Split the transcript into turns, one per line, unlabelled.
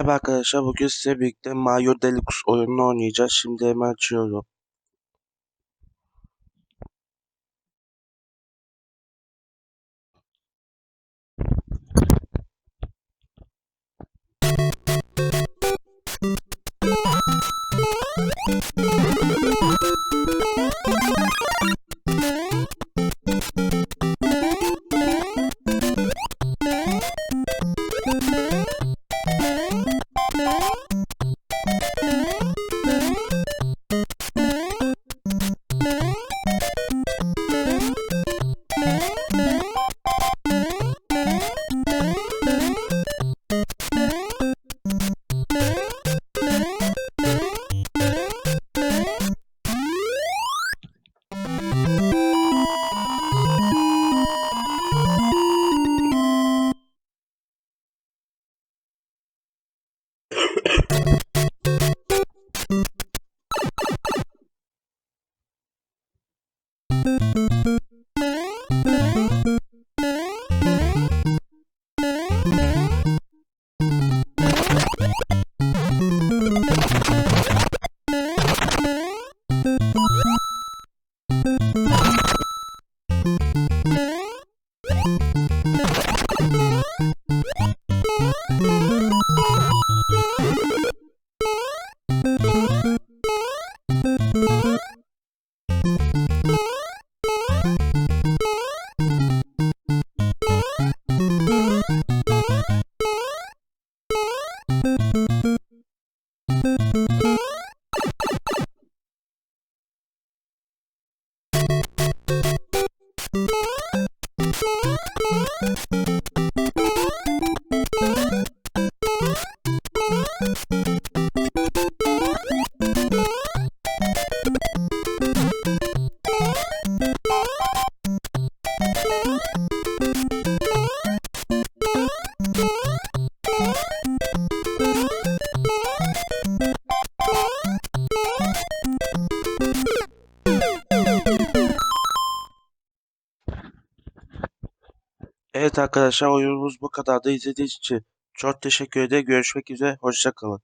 Merhaba arkadaşlar bugün size birlikte Mario Deluxe oyununu oynayacağız. Şimdi hemen açıyorum. you. Evet arkadaşlar oyunumuz bu kadar da izlediğiniz için çok teşekkür ederim. Görüşmek üzere. Hoşçakalın.